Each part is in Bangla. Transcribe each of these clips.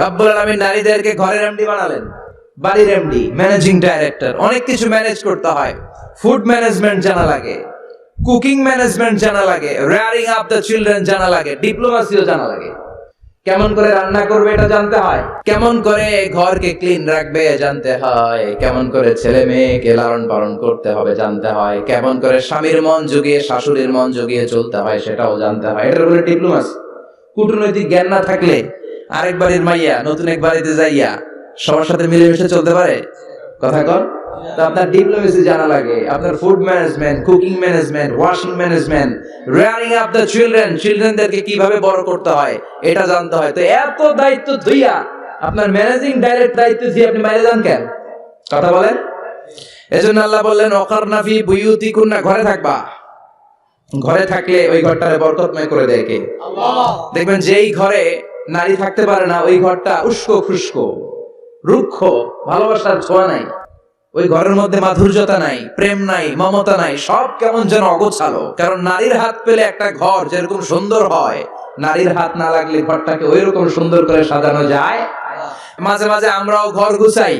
রব্বুল আলামিন নারীদেরকে ঘরের এমডি বানালেন, বাড়ির এমডি ম্যানেজিং ডাইরেক্টর অনেক কিছু ম্যানেজ করতে হয়। ফুড ম্যানেজমেন্ট জানা লাগে কুকিং ম্যানেজমেন্ট জানা লাগে রেয়ারিং আপ দ্য চিলড্রেন জানা লাগে ডিপ্লোমাসিও জানা লাগে। কেমন করে রান্না করবে এটা জানতে হয়? কেমন করে ঘরকে ক্লিন রাখবে জানতে হয়। কেমন করে ছেলে মেয়েকে লালন পালন করতে হবে জানতে হয়। কেমন করে স্বামীর মন জুগিয়ে, শাশুড়ির মন জুগিয়ে চলতে হয় সেটাও জানতে হয়। এটার বলে ডিপ্লোমাসি কূটনৈতিক জ্ঞান না থাকলে আরেক বাড়ির মাইয়া নতুন এক বাড়িতে যাইয়া সবার সাথে মিলেমিশে চলতে পারে? কথা কর তো আপনার ডিপ্লোমেসি জানা লাগে। আপনার food management cooking management washing management rearing up the children চিলড্রেনদেরকে কীভাবে বড় করতে হয় এটা জানতে হয়। তো এত দায়িত্ব ধুইয়া আপনার ম্যানেজিং ডাইরেক্ট দায়িত্ব দিয়ে আপনি বাইরে যান কেন? কথা বলেন। এজন্য আল্লাহ বললেন অকারনাফি বুয়ুতি কুন্না ঘরে থাকবা। ঘরে থাকলে ওই ঘরটারে বরকতময় করে দেয় কে? দেখবেন যেই ঘরে নারী থাকতে পারে না, ওই ঘরটা উস্কো খুস্কো। রুক্ষ, ভালোবাসার ছোঁয়া নাই। ওই ঘরের মধ্যে মাধুর্যতা নাই, প্রেম নাই, মমতা নাই, সব কেমন যেন অগোছালো। কারণ নারীর হাত পেলে একটা ঘর যেরকম সুন্দর হয়, নারীর হাত না লাগলে ঘরটাকে ওই রকম সুন্দর করে সাজানো যায়। মাঝে মাঝে আমরাও ঘর গুছাই,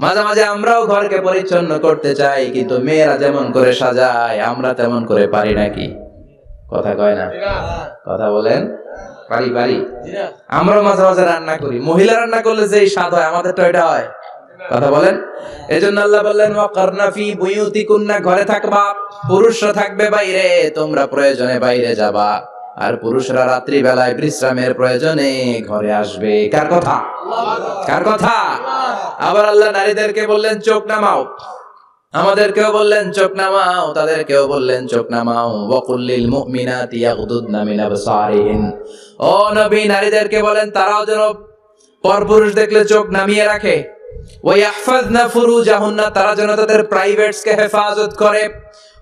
মাঝে মাঝে আমরাও ঘরকে পরিচ্ছন্ন করতে চাই, কিন্তু মেয়েরা যেমন করে সাজায়, আমরা তেমন করে পারি নাকি? কথা কয় না? কথা বলেন? পারি পারি আমরাও মাঝে মাঝে রান্না করি। মহিলা রান্না করলে যেই স্বাদ হয় আমাদের তো এটা হয়। কথা বলেন? এজন্য আল্লাহ বললেন ওয়াকারনা ফি বুয়ুতিকুন্না ঘরে থাকবা পুরুষরা থাকবে বাইরে তোমরা প্রয়োজনে বাইরে যাবা। আর পুরুষরা রাত্রি বেলায় বিশ্রামের প্রয়োজনে ঘরে আসবে। কার কথা? কার কথা? আবার আল্লাহ নারীদেরকে বললেন চোখ নামাও। আমাদেরকেও বললেন চোখ নামাও। তাদেরকেও বললেন চোখ নামাও। ওয়াকুল্লিল মুমিনাতি ইয়াগদুদনা মিন আবসারিহিন ও নবী নারীদেরকে বলেন তারাও যেন পরপুরুষ দেখলে চোখ নামিয়ে রাখে। ওয়াহফাজনা ফুরুজাহুন্না তারা যেন তাদের প্রাইভেটস কে হেফাজত করে।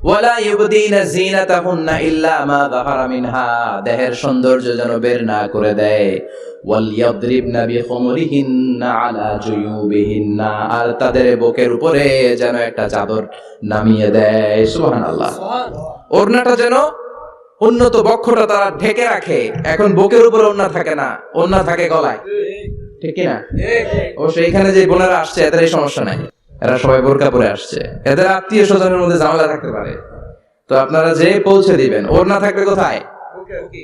ওয়ালা ইউবদিনা জিনাতাহুন্না ইল্লা মা যাহারা মিনহা দেহের সৌন্দর্য যেন বের না করে দেয়। ওয়ালিয়াদরিবনা বিখুমরিহিন্না আলা জুয়ুবিহিন্না আর তাদের বুকের উপরে যেন একটা চাদর নামিয়ে দেয়। সুবহানাল্লাহ। ওড়নাটা যেন উন্নত বক্ষটা তারা ঢেকে রাখে। এখন বুকের উপরে ওড়না থাকে না, ওড়না থাকে গলায়। ঠিক না অবশ্য এখানে যে বোনেরা আসছে, এদের এই সমস্যা নাই। এরা সবাই বোরকা পরে আসছে। এদের আত্মীয় স্বজনের মধ্যে ঝামেলা থাকতে পারে। তো আপনারা যে পৌঁছে দিবেন, ওড়না থাকবে কোথায়?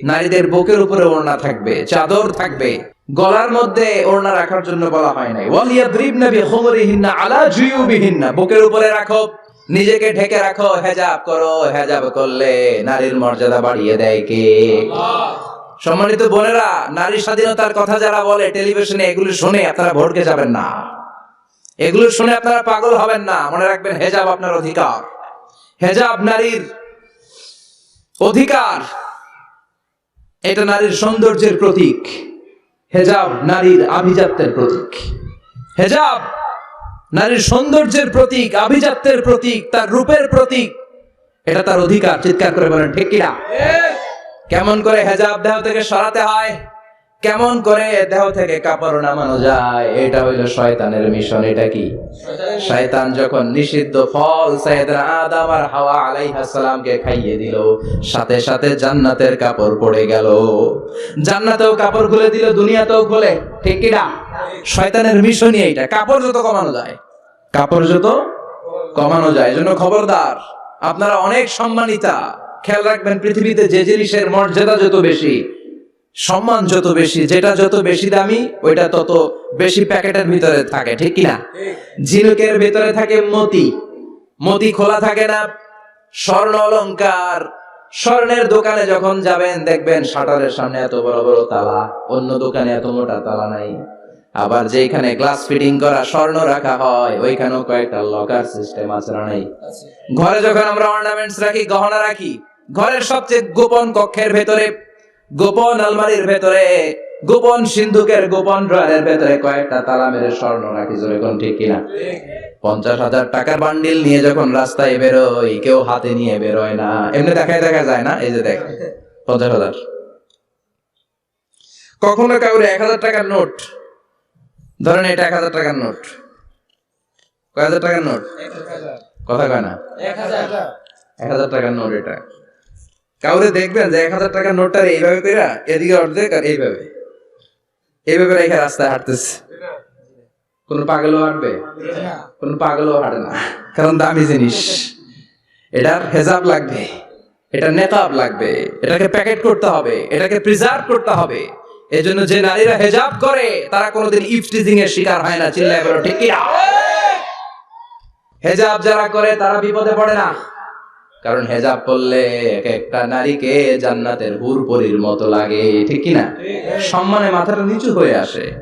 নারীদের বুকের উপরে ওড়না থাকবে, চাদর থাকবে। গলার মধ্যে ওড়না রাখার জন্য বলা হয় নাই। ওয়ালিয়াদরিবনা বিখুমরিহিন্না আলা জুয়ুবিহিন্না। বুকের উপরে রাখো। নিজেকে ঢেকে রাখো হেজাব করো হেজাব করলে নারীর মর্যাদা বাড়িয়ে দেয় কে? সম্মানিত বোনেরা নারী স্বাধীনতার কথা যারা বলে টেলিভিশনে এগুলো শুনে আপনারা ভোটকে যাবেন না। এগুলো শুনে আপনারা পাগল হবেন না। মনে রাখবেন হেজাব আপনার অধিকার। হেজাব নারীর অধিকার। এটা নারীর সৌন্দর্যের প্রতীক। হেজাব নারীর আভিজাত্যের প্রতীক। হেজাব নারীর সৌন্দর্যের প্রতীক আভিজাত্যের প্রতীক তার রূপের প্রতীক এটা তার অধিকার চিৎকার করে বলেন ঠিক কিনা কেমন করে হেজাব দেহ থেকে সরাতে হয়? কেমন করে দেহ থেকে কাপড় নামানো যায়? এটা হইল শয়তানের মিশন এটা কি? শয়তান যখন নিষিদ্ধ ফল সাইয়েদনা আদম আর হাওয়া আলাইহিস সালামকে খাইয়ে দিল সাথে সাথে জান্নাতের কাপড় পড়ে গেল। জান্নাতেও কাপড় খুলে দিল দুনিয়াতেও খুলে ঠিক কি না? শয়তানের মিশনই এইটা কাপড় যত কমানো যায়। কাপড় যত কমানো যায়। এজন্য খবরদার, আপনারা অনেক সম্মানিতা। খেয়াল রাখবেন, পৃথিবীতে যে জিনিসের মর্যাদা যত বেশি, সম্মান যত বেশি, যেটা যত বেশি দামি, ওইটা তত বেশি প্যাকেটের ভিতরে থাকে, ঠিক কিনা? ঝিনুকের ভিতরে থাকে মতি। মতি খোলা থাকে না, স্বর্ণ অলংকার। স্বর্ণের দোকানে যখন যাবেন, দেখবেন শাটারের সামনে এত বড় বড় তালা, অন্য দোকানে এত মোটা তালা নাই। আবার যেখানে গ্লাস ফিটিং করা স্বর্ণ রাখা হয় ওইখানেও কয়েকটা লকার সিস্টেম আছে না নাই? ঘরে যখন আমরা অর্নামেন্টস রাখি গহনা রাখি ঘরের সবচেয়ে গোপন কক্ষের ভেতরে গোপন আলমারির ভেতরে গোপন সিন্ধুকের গোপন ড্রয়ারের ভেতরে কয়েকটা তালা মেরে স্বর্ণ রাখি জোরে কোন ঠিক কিনা? পঞ্চাশ হাজার টাকার বান্ডিল নিয়ে যখন রাস্তায় বেরোই কেউ হাতে নিয়ে বেরোয় না। এমনি দেখায় দেখা যায় না? এই যে দেখ পঞ্চাশ হাজার। কখনো কাউরে এক হাজার টাকার নোট ধরেন এটা এক হাজার টাকার নোট। কয় হাজার টাকার নোট? কথা কয় না। এক হাজার। টাকার নোট এটা। কাউরে দেখবেন যে এক হাজার টাকার নোটটা এইভাবে কইরা এদিকে অর্ধেক আর এইভাবে। এভাবে রেখে রাস্তায় হাঁটতেছে। কোন পাগলও হাঁটবে? কোন পাগলও হাঁটে না। কারণ দামি জিনিস। এটার হেজাব লাগবে। এটা নেকাব লাগবে। এটাকে প্যাকেট করতে হবে। এটাকে প্রিজার্ভ করতে হবে। এজন্য যে নারীরা হেজাব করে তারা কোনোদিন ইফটিজিং এর শিকার হয় না। চিল্লায় বলো ঠিক না? হেজাব যারা করে তারা বিপদে পড়ে না। কারণ হেজাব করলে এক একটা নারীকে জান্নাতের হুরপরির মতো লাগে ঠিক কি না? সম্মানে মাথাটা নিচু হয়ে আসে।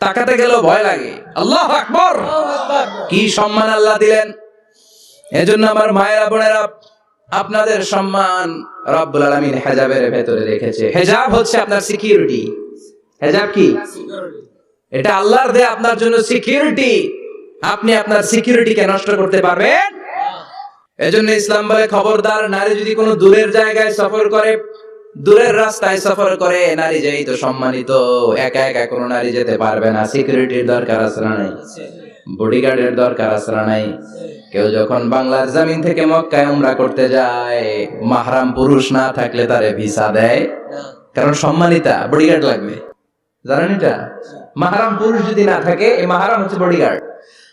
তাকাতে গেলেও ভয় লাগে। আল্লাহ আকবর। কি সম্মান আল্লাহ দিলেন? এজন্য আমার মায়েরা বোনেরা আপনাদের সম্মান রব্বুল আলামিন হেজাবের ভেতরে রেখেছে। হেজাব হচ্ছে আপনার সিকিউরিটি হেজাব কি? এটা আল্লাহর দেয়া আপনার জন্য সিকিউরিটি আপনি আপনার সিকিউরিটিকে নষ্ট করতে পারবেন? এজন্য ইসলাম বলে, খবরদার নারী যদি কোনো দূরের জায়গায় সফর করে, দূরের রাস্তায় সফর করে, নারী যেই তো সম্মানিত, একা একা কোনো নারী যেতে পারবে না। সিকিউরিটির দরকার আছে না নাই? বডিগার্ডের দরকার না নাই? কেউ যখন বাংলার জমিন থেকে মক্কায় উমরা করতে যায়, মাহরাম পুরুষ না থাকলে তারে ভিসা দেয়? কারণ সম্মানিতা বডিগার্ড লাগবে। জানেন এটা? মাহারাম পুরুষ যদি না থাকে, এই মাহারাম হচ্ছে বডিগার্ড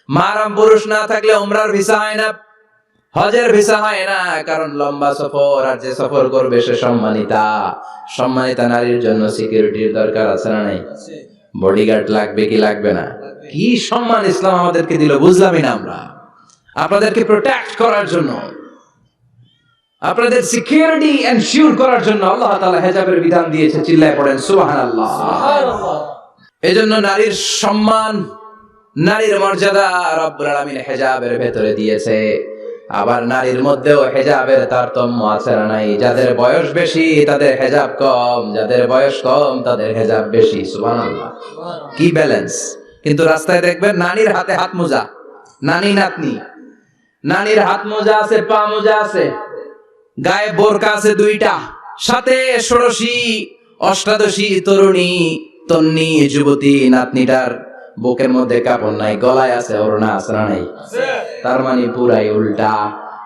মাহারাম পুরুষ না থাকলে উমরার ভিসা হয় না, হজের ভিসা হয় না, কারণ লম্বা সফর আর যে সফর করবে সে সম্মানিতা। সম্মানিতা নারীর জন্য সিকিউরিটির দরকার আছে না নাই? বডিগার্ড লাগবে কি লাগবে না? কি সম্মান ইসলাম আমাদেরকে দিল বুঝলামই না আমরা। আপনাদেরকে প্রোটেক্ট করার জন্য আপনাদের সিকিউরিটি এনশিওর করার জন্য আল্লাহ তাআলা হেজাবের বিধান দিয়েছে চিল্লায় পড়েন সুবহানাল্লাহ। এজন্য নারীর সম্মান নারীর মর্যাদা রব্বুল আলামিন হেজাবের ভেতরে দিয়েছে। আবার নারীর মধ্যেও হেজাবের তারতম্য আছে না নাই? যাদের বয়স বেশি তাদের হেজাব কম যাদের বয়স কম তাদের হেজাব বেশি সুবহানাল্লাহ। কি ব্যালেন্স কিন্তু রাস্তায় দেখবেন নানির হাতে হাত মোজা। নানি নাতনি। নানির হাত মোজা আছে পা মোজা আছে। গায়ে বোরকা আছে দুইটা। সাথে ষোড়শী অষ্টাদশী তরুণী তন্নি যুবতী নাতনিটার বুকের মধ্যে কাপড় নাই গলায় আছে ওড়না আসরা নাই? তার মানে পুরাই উল্টা।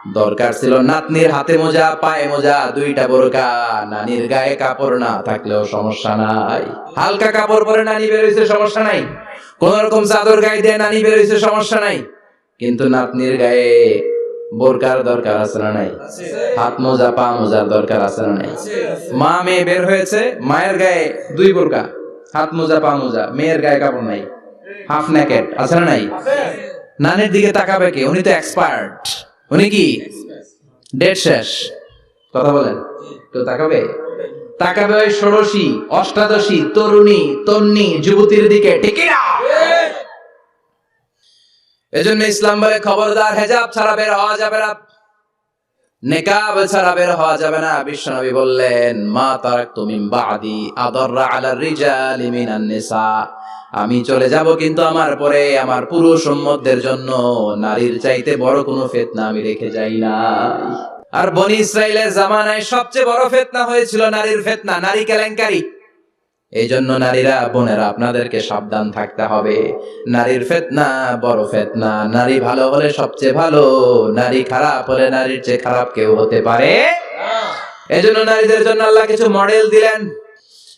দরকার ছিল নাতনির হাতে মোজা পায়ে মোজা দুইটা বোরকা। নানির গায়ে কাপড় না থাকলেও সমস্যা নাই। হালকা কাপড় পরে নানি বেরোইছে সমস্যা নাই। কোন রকম চাদর গায়ে দিয়ে নানি বেরোইছে সমস্যা নাই। কিন্তু নাতনির গায়ে বোরকার দরকার আছে না নাই? হাত মোজা পা মোজার দরকার আছে না নাই? মা মেয়ে বের হয়েছে মায়ের গায়ে দুই বোরকা। হাত মোজা পা মোজা মেয়ের গায়ে কাপড় নাই। হাফ নেকেট আছে না নাই? নানির দিকে তাকাবে কি? উনি তো এক্সপার্ট উনি কি? ডেট শেষ। কথা বলেন। তো তাকাবে? তাকাবে ওই ষোড়শী, অষ্টাদশী, তরুণী, তন্নি, যুবতীর দিকে। ঠিকই না এজন্য ইসলাম বলে খবরদার, হেজাব ছাড়া বের হওয়া যাবে না। নেকাব ছাড়া বের হওয়া যাবে না। বিশ্বনবী বললেন, মা তারাক তুমি বাদি আদররা আলার রিজালি মিনান নিসা। আমি চলে যাব কিন্তু আমার পরে আমার পুরুষ উম্মতদের জন্য। নারীর চাইতে বড় কোনো ফেতনা আমি রেখে যাই না। আর বনি ইসরায়েলের জামানায় সবচেয়ে বড় ফেতনা হয়েছিল নারীর ফেতনা নারী কেলেঙ্কারি। এই জন্য নারীরা বোনেরা আপনাদেরকে সাবধান থাকতে হবে। নারীর ফেতনা বড় ফেতনা। নারী ভালো হলে সবচেয়ে ভালো নারী খারাপ হলে নারীর চেয়ে খারাপ কেউ হতে পারে? এই জন্য নারীদের জন্য আল্লাহ কিছু মডেল দিলেন।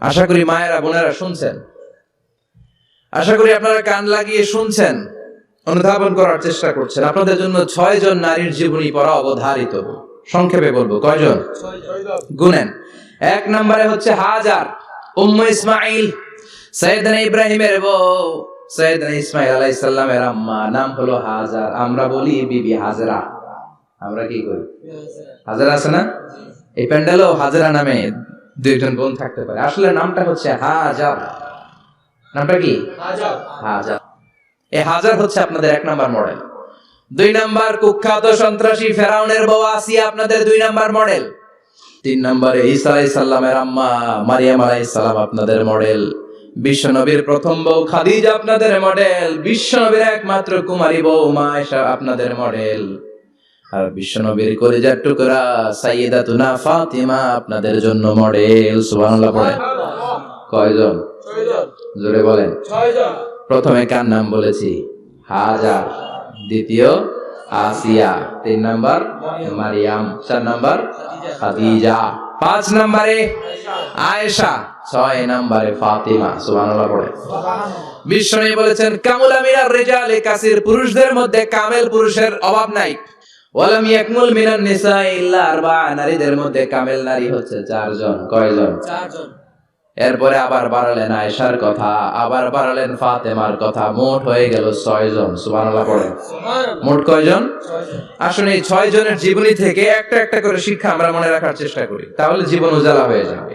আশা করি মায়েরা, বোনেরা শুনছেন। আশা করি আপনারা কান লাগিয়ে শুনছেন, অনুধাবন করার চেষ্টা করছেন। আপনাদের জন্য ছয় জন নারীর জীবনী পড়া অবধারিত। সংক্ষেপে বলব, কয়জন? গুনেন। এক নম্বরে হচ্ছে হাজার, উম্মু ইসমাইল সৈয়দনা ইব্রাহিমের বউ। সৈয়দনা ইসমাইল আলাইহিস সালামের আম্মা, নাম হলো হাজার। আমরা বলি বিবি হাজরা। আমরা কি করি? হাজারা আছে না? এই প্যান্ডেলও হাজারা নামে দুইজন বোন থাকতে পারে। আসলে নামটা হচ্ছে হাজার। নামটা কি? হাজার। এই হাজার হচ্ছে আপনাদের এক নাম্বার মডেল। দুই নাম্বার কুখ্যাত সন্ত্রাসী ফেরাউনের বউ আসিয়া আপনাদের দুই নাম্বার মডেল। তিন নম্বরে ঈসা আলাইহিস সালামের আম্মা মারিয়াম আলাইহিস সালাম আপনাদের মডেল। বিশ্বনবীর প্রথম বউ খাদিজা আপনাদের মডেল। বিশ্বনবীর একমাত্র কুমারী বউ মা আয়েশা আপনাদের মডেল। আর বিশ্বনবীর কলিজার টুকরা সাইয়েদাতুনা ফাতিমা আপনাদের জন্য মডেল সুবহানাল্লাহ পড়েন কয়জন? জোরে বলেন। প্রথমে কার নাম বলেছি? হাজার। দ্বিতীয় আসিয়া। তিন নাম্বার মারিয়াম। চার নাম্বার খাদিজা। পাঁচ নম্বরে আয়েশা। ছয় নম্বরে ফাতিমা। সুবহানাল্লাহ পড়ে। বিশ্বনবী বলেছেন কামুলা মিনার রিজালে কাসির পুরুষদের মধ্যে কামেল পুরুষের অভাব নাই। ওয়ালাম ইয়াকমুল মিনান নিসা ইল্লা আরবা নারীদের মধ্যে কামেল নারী হচ্ছে চারজন। কয়জন? এরপরে আবার বাড়ালেন আয়েশার কথা আবার বাড়ালেন ফাতেমার কথা। মোট হয়ে গেল ছয় জন সুবহানাল্লাহ। পড়ে মোট কয়জন? আসলে এই ছয় জনের জীবনী থেকে একটা একটা করে শিক্ষা আমরা মনে রাখার চেষ্টা করি। তাহলে জীবন উজালা হয়ে যাবে।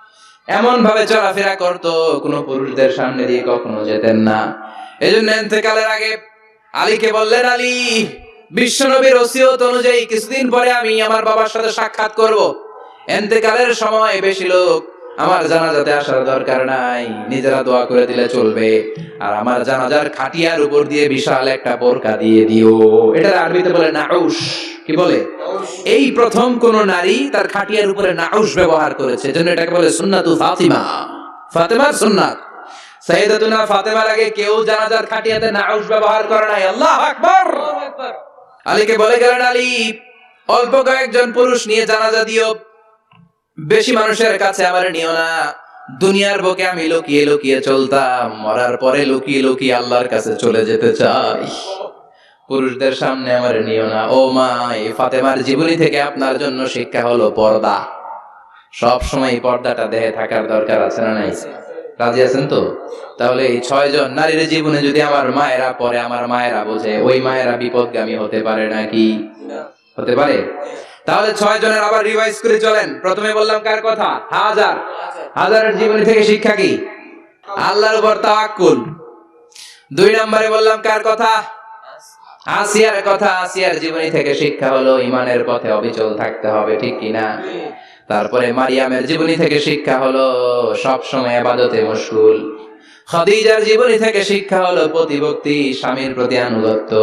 এমন ভাবে চলাফেরা করতো, কোনো পুরুষদের সামনে দিয়ে কখনো যেতেন না। এই জন্য এতেকালের আগে আলীকে বললেন, আলী বিশ্বনবীর ওসিয়ত অনুযায়ী কিছুদিন পরে আমি আমার বাবার সাথে সাক্ষাৎ করব। এতেকালের সময় বেশি লোক আমার জানাজাতে আসার দরকার নাই। নিজেরা দোয়া করে দিলে চলবে। আর আমার জানাজার খাটিয়ার উপর দিয়ে বিশাল একটা বোরকা দিয়ে দিও। এটা আরবিতে বলে নাউস কি বলে? এই প্রথম কোন নারী তার খাটিয়ার উপরে নাউস ব্যবহার করেছে। এজন্য এটাকে বলে সুন্নাতু ফাতিমা। ফাতেমার সুন্নাত। সাইয়েদাতুনা ফাতেমার আগে কেউ জানাজার খাটিয়াতে নাউস ব্যবহার করে নাই। আল্লাহ আকবার। আলীকে বলে গেলেন আলী অল্প কয়েকজন পুরুষ নিয়ে জানাজা দিও। বেশি মানুষের কাছে আবার নিও না। দুনিয়ার বুকে আমি লুকিয়ে লুকিয়ে চলতাম, মরার পরে লুকিয়ে লুকিয়ে আল্লাহর কাছে চলে যেতে চাই। পুরুষদের সামনে আমার নিও না। ও মা, এই ফাতেমার জীবনী থেকে আপনার জন্য শিক্ষা হলো পর্দা। সব সময় পর্দাটা দেহে থাকার দরকার আছে না নাই? রাজি আছেন তো? তাহলে এই ছয় জন নারীর জীবনে যদি আমার মায়েরা পরে আমার মায়েরা বোঝে, ওই মায়েরা বিপদগামী হতে পারে নাকি? হতে পারে? তাহলে ছয় জনের আবার রিভাইজ করে চলেন। প্রথমে বললাম কার কথা? হাজার। হাজারের জীবনী থেকে শিক্ষা কি? আল্লাহর উপর তাওয়াক্কুল। দুই নম্বরে বললাম কার কথা? আসিয়ার কথা। আসিয়ার জীবনী থেকে শিক্ষা হলো, ইমানের পথে অবিচল থাকতে হবে, ঠিক কিনা তারপরে মারিয়ামের জীবনী থেকে শিক্ষা হলো, সব সময় আবাদতে মশগুল খাদিজার জীবনী থেকে শিক্ষা হলো, প্রতিভক্তি, স্বামীর প্রতি আনুগত্য।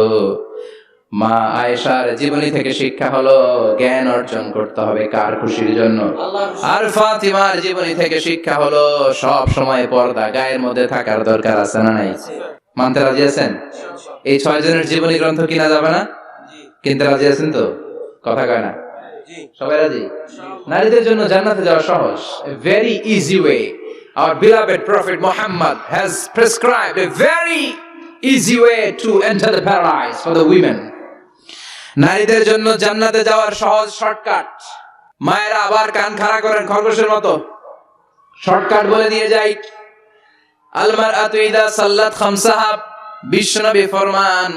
মা আয়েশার জীবনী থেকে শিক্ষা হলো, জ্ঞান অর্জন করতে হবে কার খুশির জন্য? আর ফাতিমার জীবনী থেকে শিক্ষা হলো, সব সময় পর্দা গায়ের মধ্যে থাকার দরকার আছে না নাই? মানতে রাজি আছেন? এই ছয় জনের জীবনী গ্রন্থ কিনা যাবে না? কিনতে রাজি আছেন তো? কথা কয় না? সবাই রাজি? নারীদের জন্য জান্নাতে যাওয়া সহজ। Very easy way. Our beloved prophet muhammad has prescribed a very easy way to enter the paradise for the women. নারীদের জন্য জান্নাতে যাওয়ার সহজ শর্টকাট। মায়েরা আবার কান খাড়া করেন খরগোশের মতো। শর্টকাট বলে দিয়ে যাই। আলমার আতুইদা সাল্লাত খামসাহা বিশ্বনবী ফরমান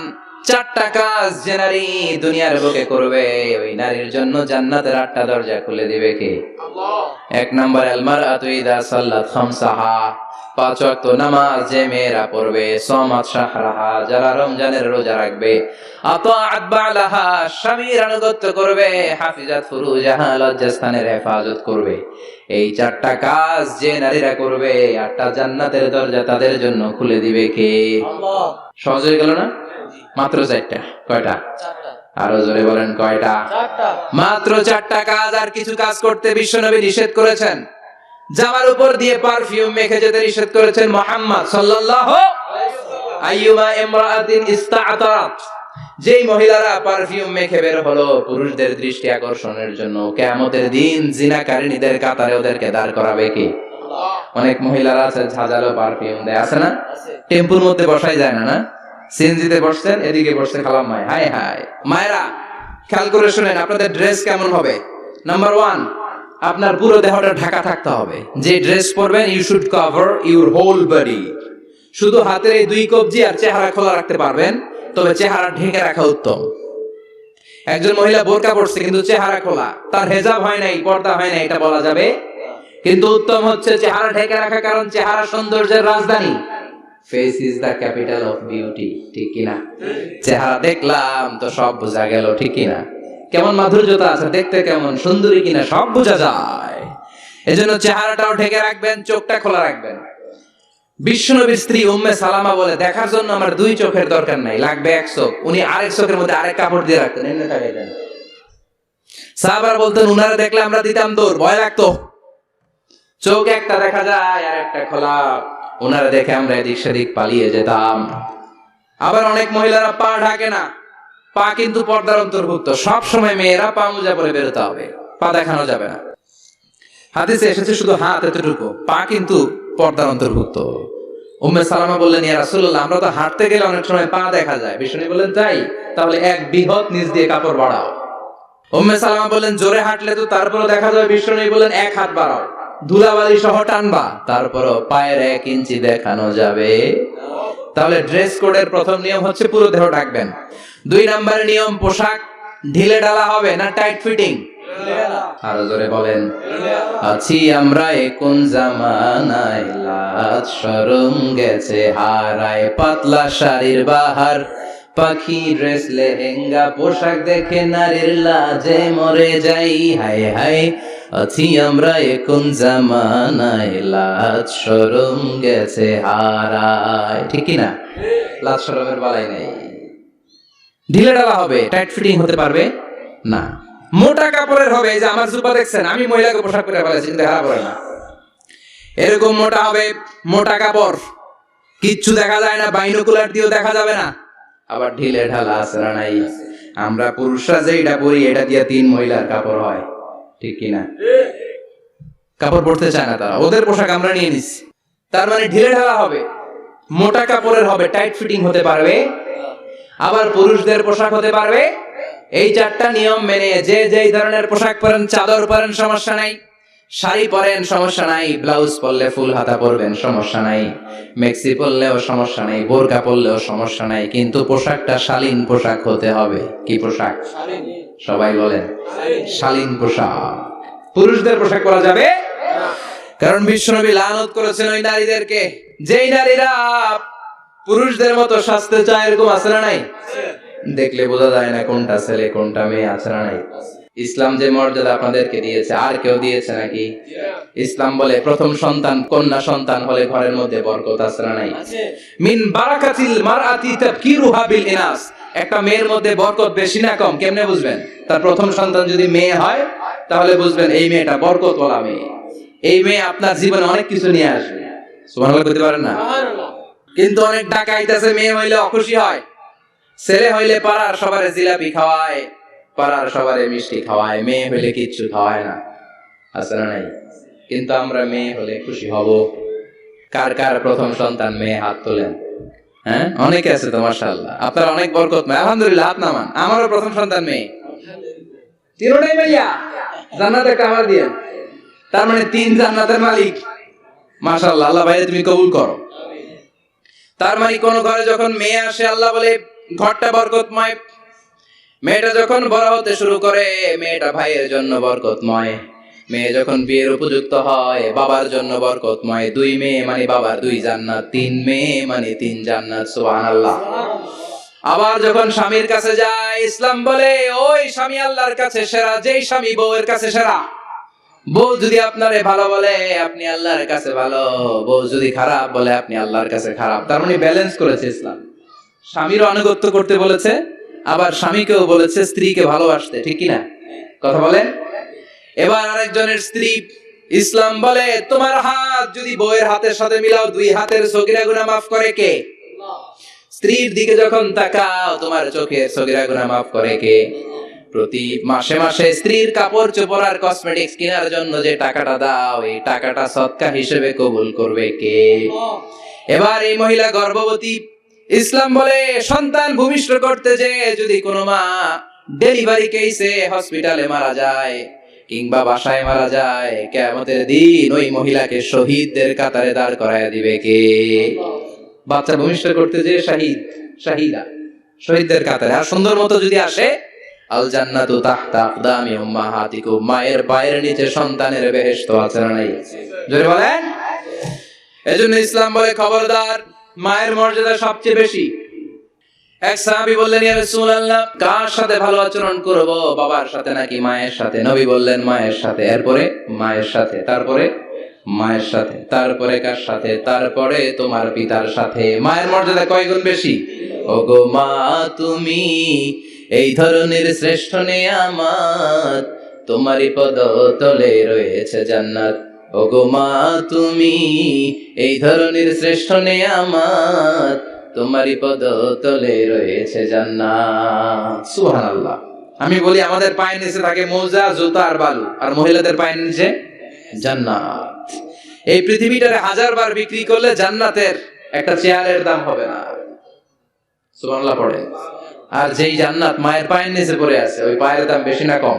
চারটা কাজ যে নারী দুনিয়ার বুকে করবে ওই নারীর জন্য জান্নাতের আটটা দরজা খুলে দিবে কে? এক নম্বর আলমার আতুইদা সাল্লাত খামসাহা পাঁচ ওয়াক্ত নামাজ যে মেয়েরা পড়বে সমাজ যারা রমজানের রোজা রাখবে। স্বামীর আনুগত্য করবে হাফিজাত ফুরুজাহা লজ্জাস্থানের হেফাজত করবে। এই চারটা কাজ যে নারীরা করবে আটটা জান্নাতের দরজা তাদের জন্য খুলে দিবে কে? সহজ হয়ে গেল না? মাত্র চারটা। কয়টা? আরও জোরে বলেন কয়টা? মাত্র চারটা কাজ আর কিছু কাজ করতে বিশ্বনবী নিষেধ করেছেন। জামার উপর দিয়ে পারফিউম মেখে যেতে নিষেধ করেছেন মোহাম্মদ সাল্লাল্লাহু আইয়ুমা ইমরাআতিন ইস্তাআতারাত। যেই মহিলারা পারফিউম মেখে বের হলো পুরুষদের দৃষ্টি আকর্ষণের জন্য কিয়ামতের দিন জিনাকারিনীদের কাতারে ওদেরকে দাঁড় করাবে কি? অনেক মহিলারা আছে ঝাঁঝালো পারফিউম দেয় আছে না? টেম্পুর মধ্যে বসাই যায় না না? সিএনজিতে বসছেন এদিকে বসছে খালাম মায় হাই হাই মায়েরা খেয়াল করে শুনেন আপনাদের ড্রেস কেমন হবে? নাম্বার ওয়ান আপনার পুরো দেহটা ঢাকা থাকতে হবে। যে ড্রেস পরবেন you should cover your whole body শুধু হাতের এই দুই কবজি আর চেহারা খোলা রাখতে পারবেন, তবে চেহারা ঢেকে রাখা উত্তম। একজন মহিলা বোরকা পড়ছে কিন্তু চেহারা খোলা। তার হেজাব হয় নাই, পর্দা হয় নাই, এটা বলা যাবে? কিন্তু উত্তম হচ্ছে চেহারা ঢেকে রাখা, কারণ চেহারা সৌন্দর্যের রাজধানী। Face is the capital of beauty ঠিক কিনা? চেহারা দেখলাম তো সব বোঝা গেল, ঠিক কিনা? কেমন মাধুর্যতা আছে, দেখতে কেমন, সুন্দরী কিনা, সব বোঝা যায়। এজন্য চেহারাটাও ঢেকে রাখবেন, চোখটা খোলা রাখবেন। বিশ্বনবীর স্ত্রী উম্মে সালামা বলে, দেখার জন্য আমার দুই চোখের দরকার নাই, লাগবে এক চোখ। উনি আরেক চোখের মধ্যে আরেক কাপড় দিয়ে রাখতেন এমনি তাকাইতেন সাহাবারা বলতেন, উনারা দেখলে আমরা দিতাম দৌড়, ভয় লাগতো? চোখ একটা দেখা যায় আর একটা খোলা। ওনারা দেখে আমরা এদিক সেদিক পালিয়ে যেতাম। আবার অনেক মহিলারা পা ঢাকে না। পা কিন্তু পর্দার অন্তর্ভুক্ত। সব সময় মেয়েরা পা মোজা পরে বেরোতে হবে। পা দেখানো যাবে না। হাদিসে এসেছে শুধু হাত এতটুকু। পা কিন্তু পর্দার অন্তর্ভুক্ত। সালামা বললেন, ইয়া আমরা তো হাঁটতে গেলে অনেক সময় পা দেখা যায়। বিষ্ণু বললেন তাহলে এক বৃহৎ নিচ দিয়ে কাপড় বাড়াও। উম্মে সালামা বললেন, জোরে হাঁটলে তো তারপরও দেখা যায়। বিষ্ণু বললেন, এক হাত বাড়াও। ধুলাবালি সহ টানবা, তারপরও পায়ের এক ইঞ্চি দেখানো যাবে। তাহলে ড্রেস কোডের প্রথম নিয়ম হচ্ছে পুরো দেহ ঢাকবেন। দুই নম্বরের নিয়ম পোশাক ঢিলে ডালা হবে না টাইট ফিটিং আরও জোরে বলেন। আছি আমরা কোন জামানায় লাজ শরম গেছে হারায় পাতলা শাড়ির বাহার। পাখি ড্রেস লেহেঙ্গা পোশাক দেখে নারীর লাজে মরে যাই হায় হায় আছি আমরা এখন জামানায় লাজ শরম গেছে হারায়। ঠিক না লাজ শরমের বালাই নেই। ঢিলে ডালা হবে টাইট ফিটিং হতে পারবে? না। মোটা কাপড়ের হবে যে আমার জুপা দেখছেন, আমি মহিলাকে পোশাক করে ফেলেছি কিন্তু হারা পড়ে না। এরকম মোটা হবে, মোটা কাপড়, কিচ্ছু দেখা যায় না, বাইনোকুলার দিয়েও দেখা যাবে না। আবার ঢিলে ঢালা আসরা নাই? আমরা পুরুষরা যে এটা পরি, এটা দিয়ে তিন মহিলার কাপড় হয়। ঠিক কিনা? কাপড় পরতে চায় না তারা। ওদের পোশাক আমরা নিয়ে নিচ্ছি তার মানে ঢিলে ঢালা হবে, মোটা কাপড়ের হবে টাইট ফিটিং হতে পারবে। আবার পুরুষদের পোশাক হতে পারবে? এই চারটা নিয়ম মেনে যে যেই ধরনের পোশাক পরেন চাদর পরেন সমস্যা নাই। শাড়ি পরেন সমস্যা নাই। ব্লাউজ পরলে ফুল হাতা পরবেন সমস্যা নাই। মেক্সি পরলেও সমস্যা নাই বোরকা পরলেও সমস্যা নাই। কিন্তু পোশাকটা শালীন পোশাক হতে হবে। কি পোশাক? সবাই বলেন শালীন। পোশাক। পুরুষদের পোশাক পরা যাবে? কারণ বিশ্বনবী লানত করেছেন ওই নারীদেরকে। যেই নারীরা পুরুষদের মতো স্বাস্থ্য চায় এরকম আছে না নাই? দেখলে বোঝা যায় না কোনটা ছেলে কোনটা মেয়ে আছে না নাই। ইসলাম যে মর্যাদা আপনাদেরকে দিয়েছে আর কেউ দিয়েছে নাকি? ইসলাম বলে প্রথম সন্তান কন্যা সন্তান হলে ঘরের মধ্যে বরকত আছে না নাই? মিন বারাকাতিল মারআতি তাবকিরুহা বিল ইনাস। একটা মেয়ের মধ্যে বরকত বেশি না কম কেমনে বুঝবেন? তার প্রথম সন্তান যদি মেয়ে হয় তাহলে বুঝবেন এই মেয়েটা বরকত বলা মেয়ে। এই মেয়ে আপনার জীবনে অনেক কিছু নিয়ে আসবে। সুবহানাল্লাহ করতে পারেন না? কিন্তু অনেক টাকা মেয়ে হইলে অখুশি হয়। ছেলে হইলে পাড়ার সবারে জিলাপি খাওয়ায়, পাড়ার সবারে মিষ্টি খাওয়ায়, মেয়ে হইলে কিচ্ছু খাওয়ায় না। আছে না নাই? কিন্তু আমরা মেয়ে হলে খুশি হব। কার কার প্রথম সন্তান মেয়ে হাত তোলেন? হ্যাঁ? অনেকে আছে তো, মাশাআল্লাহ। আপনার অনেক বরকত মেয়ে আলহামদুলিল্লাহ, হাত নামান। আমারও প্রথম সন্তান মেয়ে। তিনটাই ভাইয়া? জান্নাত একটা আমার দিয়ে তার মানে তিন জান্নাতের মালিক। মাশাআল্লাহ, আল্লাহ ভাই তুমি কবুল করো। তার মানে কোন ঘরে যখন মেয়ে আসে, আল্লাহ বলে, ঘরটা বরকতময়। মেয়েটা যখন বড় হতে শুরু করে, মেয়েটা ভাইয়ের জন্য বরকতময়। মেয়ে যখন বিয়ের উপযুক্ত হয়, বাবার জন্য বরকতময়। দুই মেয়ে মানে বাবার দুই জান্নাত, তিন মেয়ে মানে তিন জান্নাত, সুবহানাল্লাহ। আবার যখন স্বামীর কাছে যায়, ইসলাম বলে, ওই স্বামী আল্লাহর কাছে সেরা, যেই স্বামী বউয়ের কাছে সেরা। বউ যদি আপনারে ভালো বলে আপনি আল্লাহর কাছে ভালো। বউ যদি খারাপ বলে আপনি আল্লাহর কাছে খারাপ। তার মানে ব্যালেন্স করেছে ইসলাম। স্বামীর আনুগত্য করতে বলেছে আবার স্বামীকেও বলেছে স্ত্রীকে ভালোবাসতে ঠিক কি না কথা বলেন? এবার আরেকজনের স্ত্রী ইসলাম বলে তোমার হাত যদি বউয়ের হাতের সাথে মিলাও দুই হাতের সগিরা গুনাহ মাফ করে কে? স্ত্রীর দিকে যখন তাকাও তোমার চোখের সগিরা গুনাহ মাফ করে কে? প্রতি মাসে মাসে স্ত্রীর কাপড় চোপড় আর কসমেটিক্স কেনার জন্য যে টাকাটা দাও, এই টাকাটা সৎকা হিসেবে কবুল করবে কে? এবার এই মহিলা গর্ভবতী, ইসলাম বলে, সন্তান ভূমিষ্ঠ করতে যে যদি কোনো মা ডেলিভারি কেসে হসপিটালে মারা যায়, কিংবা বাসায় মারা যায় কেমতের দিন ওই মহিলাকে শহীদদের কাতারে দাঁড় করায় দিবে কে? বাচ্চা ভূমিষ্ঠ করতে যে শাহিদ, শাহিদা, শহীদদের কাতারে। আর সুন্দর মতো যদি আসে আল জান্নাতু তাহতা আকদামি উম্মাহাতিকুম, মায়ের পায়ের নিচে সন্তানের বেহেশত আছে না নাই? জোরে বলেন? এজন্য ইসলাম বলে খবরদার, মায়ের মর্যাদা সবচেয়ে বেশি। এক সাহাবী বললেন, ইয়া রাসূলুল্লাহ, কার সাথে ভালো আচরণ করব? বাবার সাথে নাকি মায়ের সাথে? নবী বললেন, মায়ের সাথে। এরপরে, মায়ের সাথে। তারপরে, মায়ের সাথে। তারপরে, কার সাথে? তারপরে, তোমার পিতার সাথে। মায়ের মর্যাদা কয় গুণ বেশি? ওগো মা, তুমি এই ধরনের শ্রেষ্ঠ নেয়ামত তোমারই পদ তলে রয়েছে জান্নাত। ওগো মা, তুমি এই ধরনের শ্রেষ্ঠ নেয়ামত তোমারই পদ তলে রয়েছে জান্নাত। সুবহানাল্লাহ। আমি বলি, আমাদের পায়ের নিচে থাকে মোজা, জুতা আর বালু, আর মহিলাদের পায়ের নিচে জান্নাত। এই পৃথিবীটারে হাজার বার বিক্রি করলে জান্নাতের একটা চেয়ারের দাম হবে না। সুবহানাল্লাহ পড়ে আর যেই জান্নাত মায়ের পায়ের নিচে পড়ে আছে ওই পায়ের দাম বেশি না কম?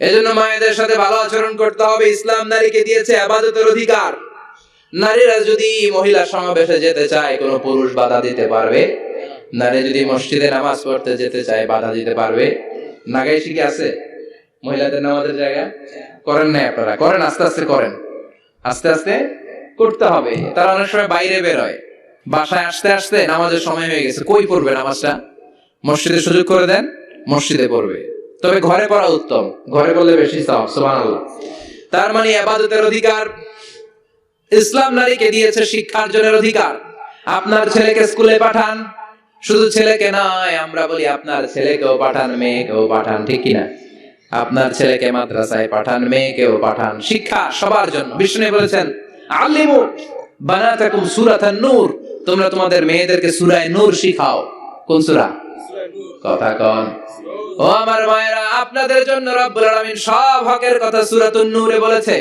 এজন্য মায়েদের সাথে ভালো আচরণ করতে হবে। ইসলাম নারীকে দিয়েছে আবাদতের অধিকার। নারীরা যদি মহিলা সমাবেশে যেতে চায় কোনো পুরুষ বাধা দিতে পারবে? নারী যদি মসজিদে নামাজ পড়তে যেতে চায় বাধা দিতে পারবে? নাগাই শিখে আছে? মহিলাদের নামাজের জায়গা? করেন না আপনারা? করেন আস্তে আস্তে করেন। আস্তে আস্তে করতে হবে। তারা অনেক সময় বাইরে বেরোয় বাসায় আসতে আসতে নামাজের সময় হয়ে গেছে। কই পড়বে নামাজটা? মসজিদে সুযোগ করে দেন, মসজিদে পড়বে। তবে ঘরে পড়া উত্তম। ঘরে পড়লে বেশি তার মানে আবাদতের অধিকার, ইসলাম নারীকে দিয়েছে শিক্ষার্জনের অধিকার। আপনার ছেলেকে স্কুলে পাঠান, শুধু ছেলেকে নয়, আমরা বলি আপনার ছেলেকেও পাঠান, মেয়েকেও পাঠান, ঠিক কিনা আপনার ছেলেকে মাদ্রাসায় পাঠান, মেয়েকেও পাঠান, শিক্ষা সবার জন্য। বিষ্ণু বলেছেন আলিমু বানাতাকুম সূরাতান নূর। তোমরা তোমাদের মেয়েদেরকে সূরায়ে নূর শিখাও। কোন সূরা? কথা কন। ও আমার মায়েরা, আপনাদের জন্য রব্বুল আলামিন সব হকের কথা সূরাতুন নূরে বলেছে।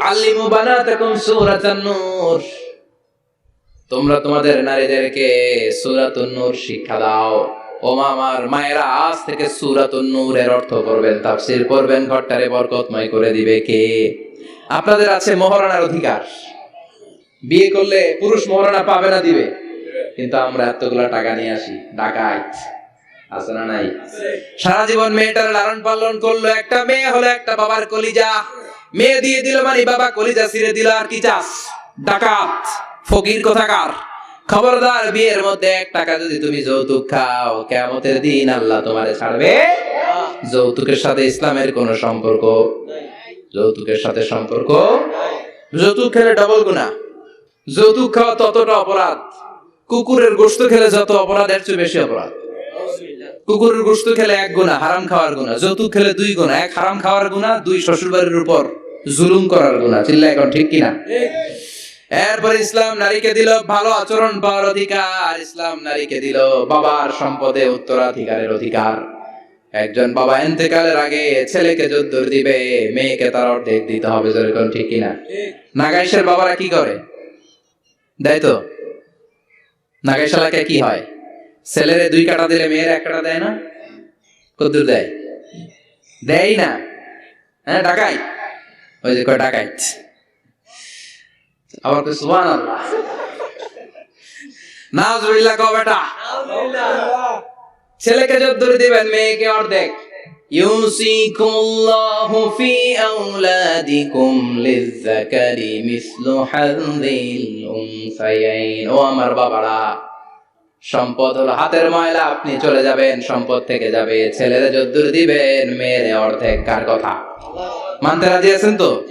আল্লিমু বানাতাকুম সূরাতান নূর। তোমরা তোমাদের নারীদেরকে সূরাতুন নূর শিক্ষা দাও। ও আমার মায়েরা, আজ থেকে সূরাতুন নূরের অর্থ করবেন তাফসীর করবেন ঘরটারে বরকতময় করে দিবে কে? আপনাদের আছে মহারণার অধিকার। বিয়ে করলে পুরুষ মহারণা পাবে না দিবে। কিন্তু আমরা এতগুলা টাকা নিয়ে আসি ডাকাইত আছে না নাই? সারা জীবন মেয়েটার লালন পালন করল, একটা মেয়ে হলো একটা বাবার কলিজা। মেয়ে দিয়ে দিল মানে বাবা কলিজা ছিঁড়ে দিল, আর কি চাস? ডাকাত, ফকির কোথাকার? খবরদার, বিয়ের মধ্যে এক টাকা যদি তুমি যৌতুক খাও কেমতের দিন আল্লাহ তোমারে ছাড়বে। যৌতুকের সাথে ইসলামের কোনো সম্পর্ক? যৌতুকের সাথে সম্পর্ক? যৌতুক খেলে ডবল গুণা যৌতুক খাওয়া ততটা অপরাধ। কুকুরের গোশত খেলে যত অপরাধ, এর চেয়ে বেশি অপরাধ। কুকুরের গোশত খেলে এক গুণা, হারাম খাওয়ার গুণা, যৌতুক খেলে দুই গুণা, এক হারাম খাওয়ার গুণা, দুই শ্বশুর বাড়ির উপর জুলুম করার গুণা। চিল্লা, এখন ঠিক কিনা এরপর ইসলাম নারীকে দিল ভালো আচরণ পাওয়ার অধিকার। ইসলাম নারীকে দিল বাবার সম্পদে উত্তরাধিকারের অধিকার। একজন বাবা এন্তেকালের আগে ছেলেকে যদ্দুর দিবে, মেয়েকে তার অর্ধেক দিতে হবে যেরকম ঠিক কিনা নাগাইশের বাবারা কি করে? দেয় তো? নাগাইশালাকে কি হয়? ছেলেরে দুই কাটা দিলে মেয়ের এক কাটা দেয় না? কদ্দুর দেয়। দেয় না। হ্যাঁ ডাকাই। ওই যে কয় ডাকাইত আবার কই সুবহানাল্লাহ। নাউজুবিল্লাহ কও বেটা। ছেলেকে যদ্দুর দিবেন, মেয়েকে অর্ধেক। ইউসিকুমুল্লাহু ফি আওলাদিকুম লিযযাকারি মিসলু হাযিল উনসায়াইন। ও আমার বাবারা। সম্পদ হলো হাতের ময়লা, আপনি চলে যাবেন, সম্পদ থেকে যাবে। ছেলেরা যদ্দুর দিবেন মেয়েরে অর্ধেক কার কথা? মানতে রাজি আছেন তো?